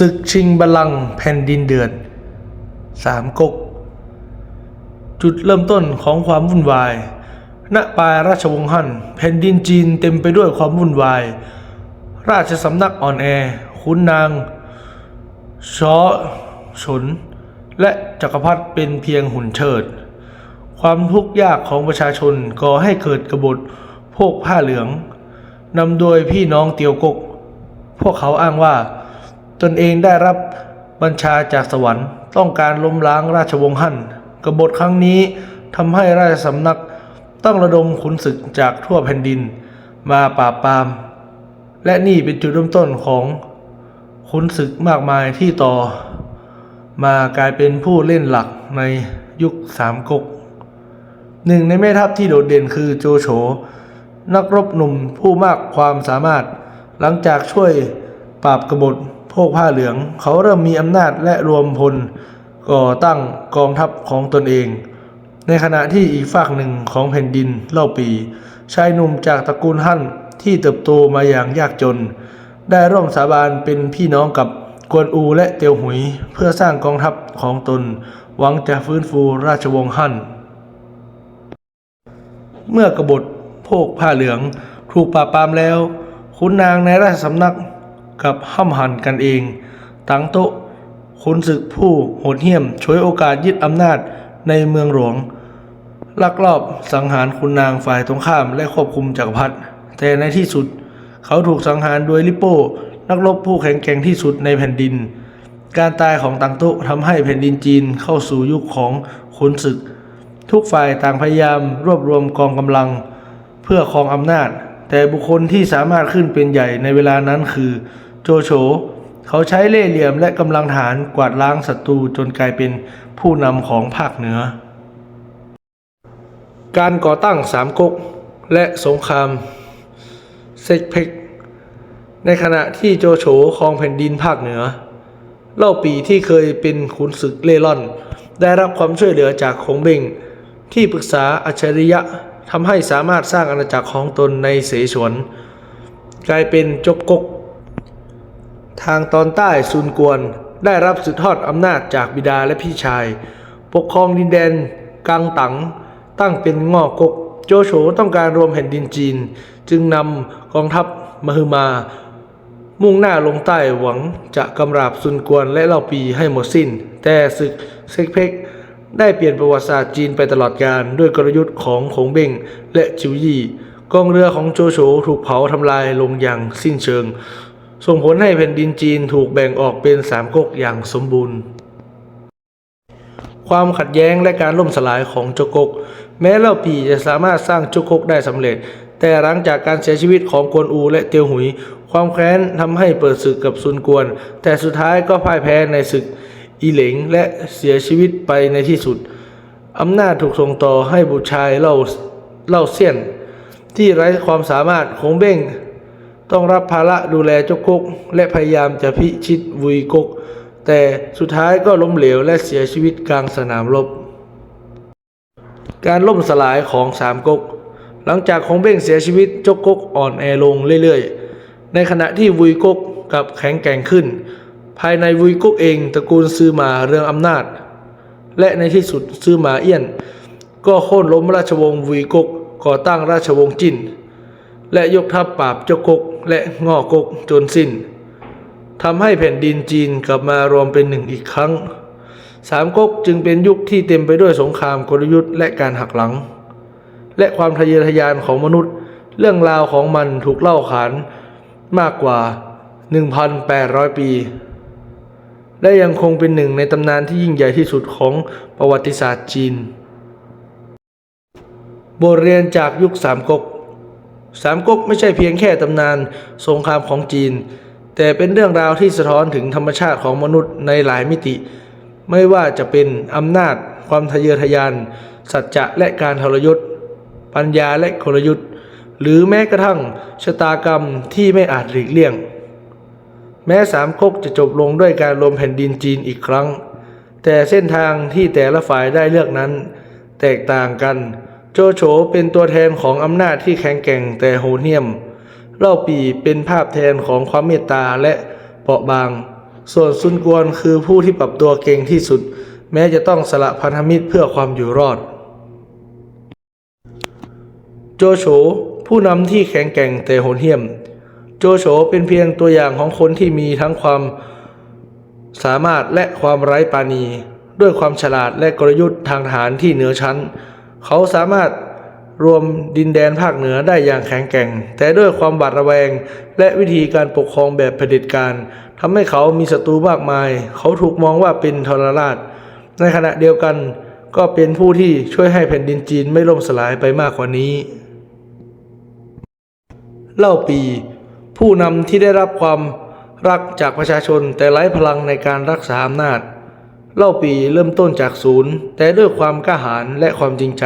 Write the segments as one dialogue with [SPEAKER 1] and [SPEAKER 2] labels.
[SPEAKER 1] ศึกชิงบัลลังก์แผ่นดินเดือดสามก๊กจุดเริ่มต้นของความวุ่นวาย ณ ปลายราชวงศ์ฮั่น แผ่นดินจีนเต็มไปด้วยความวุ่นวาย ราชสำนักอ่อนแอ ขุนนางช้อฉน และจักรพรรดิเป็นเพียงหุ่นเชิด ความทุกข์ยากของประชาชนก่อให้เกิดกบฏพวกผ้าเหลืองนำโดยพี่น้องเตียวกก พวกเขาอ้างว่า ตนเองได้รับบัญชาจากสวรรค์ ต้องการล้มล้างราชวงศ์ฮั่นกบฏครั้งนี้ทำให้ราชสำนักต้องระดมขุนศึกจากทั่วแผ่นดิน มาปราบปราม และนี่เป็นจุดเริ่มต้นของขุนศึกมากมายที่ต่อ มากลายเป็นผู้เล่นหลักในยุคสามก๊กหนึ่งในแม่ทัพที่โดดเด่นคือโจโฉนักรบหนุ่มผู้มากความสามารถหลังจากช่วยปราบกบฏ พวกผ้าเหลืองเขาเริ่มมีอำนาจและรวมพลก่อตั้งกองทัพของตนเอง ในขณะที่อีกฝากหนึ่งของแผ่นดินเล่าปี ชายหนุ่มจากตระกูลฮั่นที่เติบโตมาอย่างยากจน ได้ร่วมสาบานเป็นพี่น้องกับกวนอูและเตียวหุย เพื่อสร้างกองทัพของตน หวังจะฟื้นฟูราชวงศ์ฮั่น เมื่อกบฏพวกผ้าเหลืองถูกปราบปรามแล้วขุนนางในราชสำนัก กับห้ำหันกันเองตังโต๊ะขุนศึกผู้โหดเหี้ยมฉวยโอกาสยึดอำนาจในเมืองหลวง ลักลอบสังหารขุนนางฝ่ายตรงข้ามและควบคุมจักรพรรดิแต่ในที่สุดเขาถูกสังหารโดยลิโป้ นักรบผู้แข็งแกร่งที่สุดในแผ่นดิน การตายของตังโตทำให้แผ่นดินจีนเข้าสู่ยุคของขุนศึก ทุกฝ่ายต่างพยายามรวบรวมกองกำลัง เพื่อครองอำนาจ แต่บุคคลที่สามารถขึ้นเป็นใหญ่ในเวลานั้นคือ โจโฉเขาใช้เล่ห์เหลี่ยมและกำลังฐานกวาดล้างศัตรูจนกลายเป็นผู้นำของภาคเหนือ การก่อตั้งสามก๊กและสงครามเซกเพกในขณะที่โจโฉครองแผ่นดินภาคเหนือ เล่าปีที่เคยเป็นขุนศึกเล่ร่อน ได้รับความช่วยเหลือจากคงเบงที่ปรึกษาอัจฉริยะทำให้สามารถสร้างอาณาจักรของตนในเสฉวน กลายเป็นจบกก ทางตอนใต้ซุนกวนได้รับสืบทอดอำนาจจากบิดาและพี่ชาย ปกครองดินแดนกังตังตั้งเป็นงอกก โจโฉต้องการรวมแผ่นดินจีน จึงนำกองทัพมหึมา มุ่งหน้าลงใต้หวังจะกำราบซุนกวนและเล่าปีให้หมดสิ้น แต่ศึกเซกเพกได้เปลี่ยนประวัติศาสตร์จีนไปตลอดกาลด้วยกลยุทธ์ของขงเบ้งและจิวยี่กองเรือของโจโฉถูกเผาทำลายลงอย่างสิ้นเชิง ส่งผลให้แผ่นดินจีนถูกแบ่งออกเป็นสามก๊กอย่างสมบูรณ์ ความขัดแย้งและการล่มสลายของโจกก แม้เล่าปีจะสามารถสร้างโจกกได้สำเร็จ แต่หลังจากการเสียชีวิตของกวนอูและเตียวหุย ความแค้นทำให้เปิดศึกกับซุนกวน แต่สุดท้ายก็พ่ายแพ้ในศึกอีเหลงและเสียชีวิตไปในที่สุดอำนาจถูกส่งต่อให้บุตรชายเล่าเล่าเซียน ที่ไร้ความสามารถของเบ้ง ต้องรับภาระดูแลเจ้ากก และพยายามจะพิชิตวุยกก แต่สุดท้ายก็ล้มเหลวและเสียชีวิตกลางสนามรบ การล่มสลายของสามก๊กหลังจากของเบ้งเสียชีวิตเจ้ากกอ่อนแอลงเรื่อยๆ ในขณะที่วุยกกกลับแข็งแกร่งขึ้น ภายในวุยกกเองตระกูลซื้อมาเรื่องอำนาจ และในที่สุดซื้อมาเอี้ยน ก็โค่นล้มราชวงศ์วุยกกก่อตั้งราชวงศ์จิน และยกทัพปราบเจ้ากกและง่อกกจนสิ้นทำให้แผ่นดินจีนกลับมารวมเป็นหนึ่งอีกครั้ง สามก๊กจึงเป็นยุคที่เต็มไปด้วยสงครามกลยุทธ์และการหักหลัง และความทะเยอทะยานของมนุษย์ เรื่องราวของมันถูกเล่าขานมากกว่า 1,800 ปี และยังคงเป็นหนึ่งในตำนานที่ยิ่งใหญ่ที่สุดของประวัติศาสตร์จีน บทเรียนจากยุคสามก๊ก สามก๊กไม่ใช่เพียงแค่ตำนานสงครามของจีน แต่เป็นเรื่องราวที่สะท้อนถึงธรรมชาติของมนุษย์ในหลายมิติ ไม่ว่าจะเป็นอำนาจ ความทะเยอทะยาน สัจจะและการทรยศ ปัญญาและกลยุทธ์ หรือแม้กระทั่งชะตากรรมที่ไม่อาจหลีกเลี่ยง แม้สามก๊กจะจบลงด้วยการรวมแผ่นดินจีนอีกครั้ง แต่เส้นทางที่แต่ละฝ่ายได้เลือกนั้น แตกต่างกัน โจโฉเป็นตัวแทนของอำนาจที่แข็งแกร่งแต่โหดเหี้ยม เล่าปีเป็นภาพแทนของความเมตตาและเปราะบาง ส่วนซุนกวนคือผู้ที่ปรับตัวเก่งที่สุด แม้จะต้องสละพันธมิตรเพื่อความอยู่รอด โจโฉผู้นำที่แข็งแกร่งแต่โหดเหี้ยม โจโฉเป็นเพียงตัวอย่างของคนที่มีทั้งความสามารถและความไร้ปาณีด้วยความฉลาดและกลยุทธ์ทางทหารที่เหนือชั้น เขาสามารถรวมดินแดนภาคเหนือได้อย่างแข็งแกร่ง แต่ด้วยความบาดระแวง และวิธีการปกครองแบบเผด็จการทำให้เขามีศัตรูมากมาย เขาถูกมองว่าเป็นทรราช ในขณะเดียวกันก็เป็นผู้ที่ช่วยให้แผ่นดินจีนไม่ล่มสลายไปมากกว่านี้ เล่าปี ผู้นำที่ได้รับความรักจากประชาชนแต่ไร้พลังในการรักษาอำนาจ เล่าปีเริ่มต้นจากศูนย์แต่ด้วยความกล้าหาญและความจริงใจ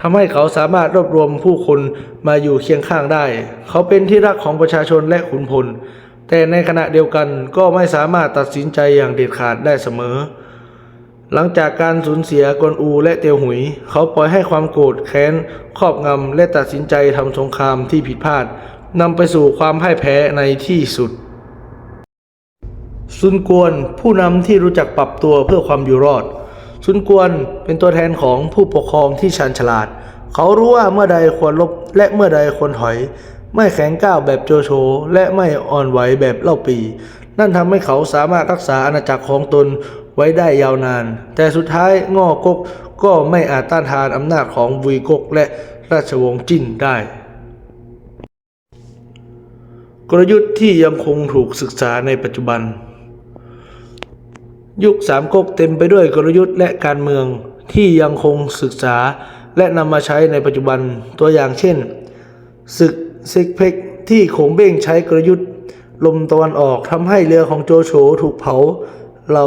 [SPEAKER 1] ทำให้เขาสามารถรวบรวมผู้คนมาอยู่เคียงข้างได้ เขาเป็นที่รักของประชาชนและขุนพล แต่ในขณะเดียวกันก็ไม่สามารถตัดสินใจอย่างเด็ดขาดได้เสมอ หลังจากการสูญเสียกวนอูและเตียวหุย เขาปล่อยให้ความโกรธแค้นครอบงำและตัดสินใจทำสงครามที่ผิดพลาดนำไปสู่ความพ่ายแพ้ในที่สุด ซุนกวนผู้นำที่รู้จักปรับตัวเพื่อความอยู่รอด ซุนกวนเป็นตัวแทนของผู้ปกครองที่ชาญฉลาด เขารู้ว่าเมื่อใดควรลบและเมื่อใดควรถอย ไม่แข็งก้าวแบบโจโฉและไม่อ่อนไหวแบบเล่าปี นั่นทำให้เขาสามารถรักษาอาณาจักรของตนไว้ได้ยาวนาน แต่สุดท้ายง่อกกก็ไม่อาจต้านทานอำนาจของวุยกกและราชวงศ์จิ้นได้ กลยุทธ์ที่ยังคงถูกศึกษาในปัจจุบัน ยุคสามก๊กเต็มไปด้วยกลยุทธ์และการเมืองที่ยังคงศึกษาและนำมาใช้ในปัจจุบันตัวอย่างเช่น ศึกซิกเพกที่โขงเบ้งใช้กลยุทธ์ ลมตะวันออกทำให้เรือของโจโฉถูกเผาเรา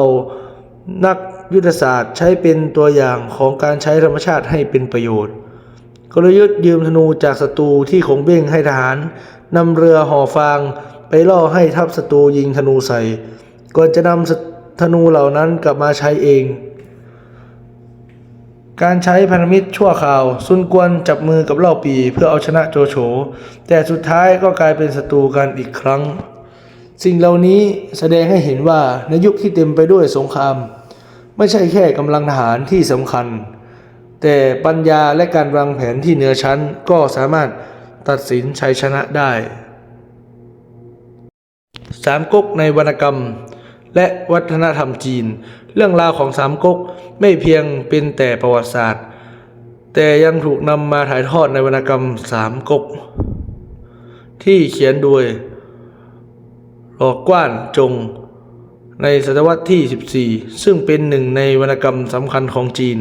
[SPEAKER 1] นักยุทธศาสตร์ใช้เป็นตัวอย่างของการใช้ธรรมชาติให้เป็นประโยชน์ กลยุทธ์ยืมธนูจากศัตรูที่โขงเบ้งให้ทหารนำเรือห่อฟางไปล่อให้ทัพศัตรูยิงธนูใส่ก่อนจะนำ ธนูเหล่านั้นกลับมาใช้เอง การใช้พันธมิตรชั่วคราว ซุนกวนจับมือกับเล่าปีเพื่อเอาชนะโจโฉ แต่สุดท้ายก็กลายเป็นศัตรูกันอีกครั้ง สิ่งเหล่านี้แสดงให้เห็นว่าในยุคที่เต็มไปด้วยสงคราม ไม่ใช่แค่กำลังทหารที่สำคัญ แต่ปัญญาและการวางแผนที่เหนือชั้นก็สามารถตัดสินชัยชนะได้สามก๊กในวรรณกรรม และวัฒนธรรมจีน เรื่องราวของสามก๊กไม่เพียงเป็นแต่ประวัติศาสตร์ แต่ยังถูกนำมาถ่ายทอดในวรรณกรรมสามก๊กที่เขียนโดยหลอกกว้านจงในศตวรรษที่ 14 ซึ่งเป็นหนึ่งในวรรณกรรมสำคัญของจีน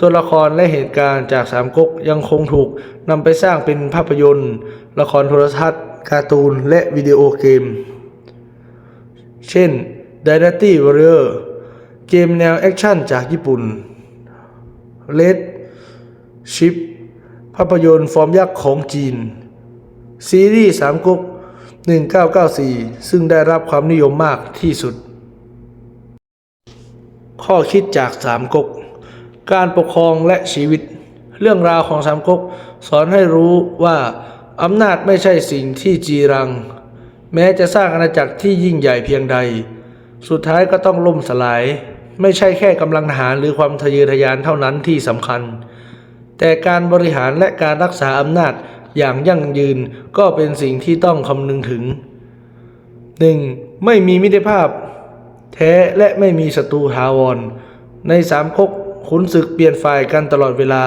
[SPEAKER 1] ตัวละครและเหตุการณ์จากสามก๊กยังคงถูกนำไปสร้างเป็นภาพยนตร์ ละครโทรทัศน์ การ์ตูน และวิดีโอเกม เช่น Dynasty Warrior เกมแนวแอคชั่นจากญี่ปุ่น Red Ship ภาพยนตร์ฟอร์มยักษ์ของจีน ซีรีส์สามก๊ก1994 ซึ่งได้รับความนิยมมากที่สุด ข้อคิดจากสามก๊กการปกครองและชีวิต เรื่องราวของสามก๊กสอนให้รู้ว่าอำนาจไม่ใช่สิ่งที่จีรัง แม้จะสร้างอาณาจักรที่ยิ่งใหญ่เพียงใด สุดท้ายก็ต้องล่มสลาย ไม่ใช่แค่กำลังทหารหรือความทะเยอทะยานเท่านั้นที่สำคัญ แต่การบริหารและการรักษาอำนาจอย่างยั่งยืนก็เป็นสิ่งที่ต้องคำนึงถึง 1. ไม่มีมิตรภาพ แท้และไม่มีศัตรูถาวร ในสามก๊กขุนศึกเปลี่ยนฝ่ายกันตลอดเวลา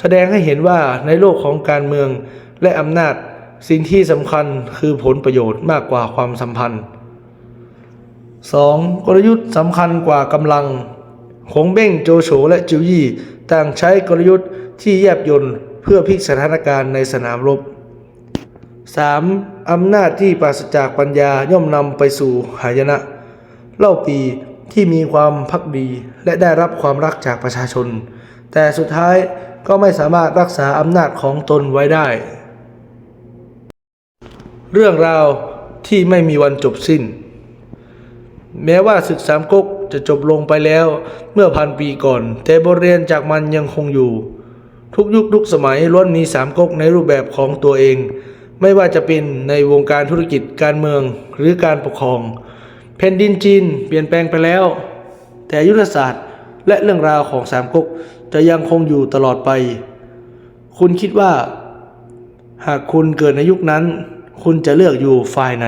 [SPEAKER 1] แสดงให้เห็นว่าในโลกของการเมืองและอำนาจ สิ่งที่สำคัญคือผลประโยชน์มากกว่าความสัมพันธ์ 2. กลยุทธ์สำคัญกว่ากำลังคงเบ้งโจโฉและจิวยี่ต่างใช้กลยุทธ์ที่แยบยลเพื่อพลิกสถานการณ์ในสนามรบ 3. อำนาจที่ปราศจากปัญญาย่อมนำไปสู่หายนะ เล่าปีที่มีความพักดีและได้รับความรักจากประชาชน แต่สุดท้ายก็ไม่สามารถรักษาอำนาจของตนไว้ได้ เรื่องราวที่ไม่มีวันจบสิ้น แม้ว่าศึกสามก๊กจะจบลงไปแล้วเมื่อพันปีก่อน แต่บทเรียนจากมันยังคงอยู่ ทุกยุคทุกสมัยล้วนมีสามก๊กในรูปแบบของตัวเอง ไม่ว่าจะเป็นในวงการธุรกิจการเมืองหรือการปกครองแผ่นดินจีนเปลี่ยนแปลงไปแล้ว แต่ยุทธศาสตร์และเรื่องราวของสามก๊กจะยังคงอยู่ตลอดไป คุณคิดว่า หากคุณเกิดในยุคนั้น คุณจะเลือกอยู่ฝ่ายไหน